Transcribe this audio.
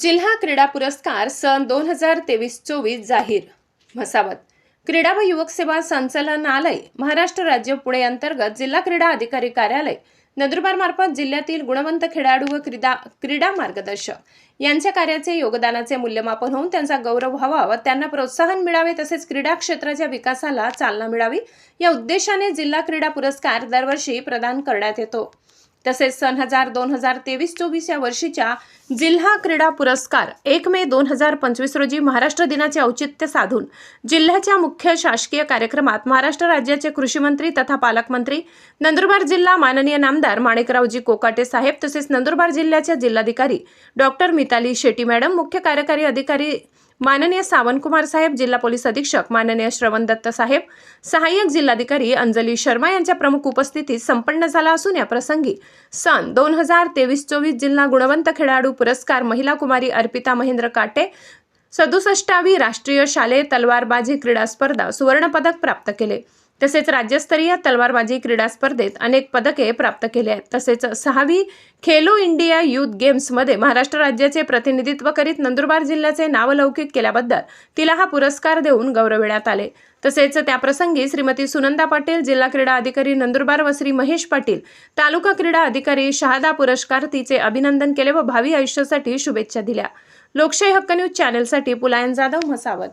जिल्हा क्रीडा पुरस्कार सन दोन हजार तेवीस चोवीस जाहीर. म्हसावत. क्रीडा व युवक सेवा संचालनालय महाराष्ट्र राज्य पुणे अंतर्गत जिल्हा क्रीडा अधिकारी कार्यालय नंदुरबार मार्फत जिल्ह्यातील गुणवंत खेळाडू व क्रीडा क्रीडा मार्गदर्शक यांच्या कार्याचे योगदानाचे मूल्यमापन होऊन त्यांचा गौरव व्हावा व त्यांना प्रोत्साहन मिळावे तसेच क्रीडा क्षेत्राच्या विकासाला चालना मिळावी या उद्देशाने जिल्हा क्रीडा पुरस्कार दरवर्षी प्रदान करण्यात येतो. तसेच सन हजार दोन हजार तेवीस चोवीस या वर्षीच्या जिल्हा क्रीडा पुरस्कार एक मे दोन हजार पंचवीस रोजी महाराष्ट्र दिनाचे औचित्य साधून जिल्ह्याच्या मुख्य शासकीय कार्यक्रमात महाराष्ट्र राज्याचे कृषीमंत्री तथा पालकमंत्री नंदुरबार जिल्हा माननीय नामदार माणिकरावजी कोकाटे साहेब तसेच नंदुरबार जिल्ह्याच्या जिल्हाधिकारी डॉक्टर मिताली शेट्टी मॅडम मुख्य कार्यकारी अधिकारी माननीय सावंतकुमार साहेब जिल्हा पोलीस अधीक्षक माननीय श्रवण दत्त साहेब सहाय्यक जिल्हाधिकारी अंजली शर्मा यांच्या प्रमुख उपस्थितीत संपन्न झाला असून या प्रसंगी सन दोन हजार तेवीस चोवीस जिल्हा गुणवंत खेळाडू पुरस्कार महिला कुमारी अर्पिता महेंद्र काटे सदुसष्टावी राष्ट्रीय शालेय तलवारबाजी क्रीडा स्पर्धा सुवर्णपदक प्राप्त केले. तसेच राज्यस्तरीय तलवारबाजी क्रीडा स्पर्धेत अनेक पदके प्राप्त केली आहेत. तसेच सहावी खेलो इंडिया युथ गेम्समध्ये महाराष्ट्र राज्याचे प्रतिनिधित्व करीत नंदुरबार जिल्ह्याचे नावलौकिक केल्याबद्दल तिला हा पुरस्कार देऊन गौरविण्यात आले. तसेच त्याप्रसंगी श्रीमती सुनंदा पाटील जिल्हा क्रीडा अधिकारी नंदुरबार व श्री महेश पाटील तालुका क्रीडा अधिकारी शहादा पुरस्कार तिचे अभिनंदन केले व भावी आयुष्यासाठी शुभेच्छा दिल्या. लोकशाही हक्क न्यूज चॅनेलसाठी पुलायन जाधव म्हसावत.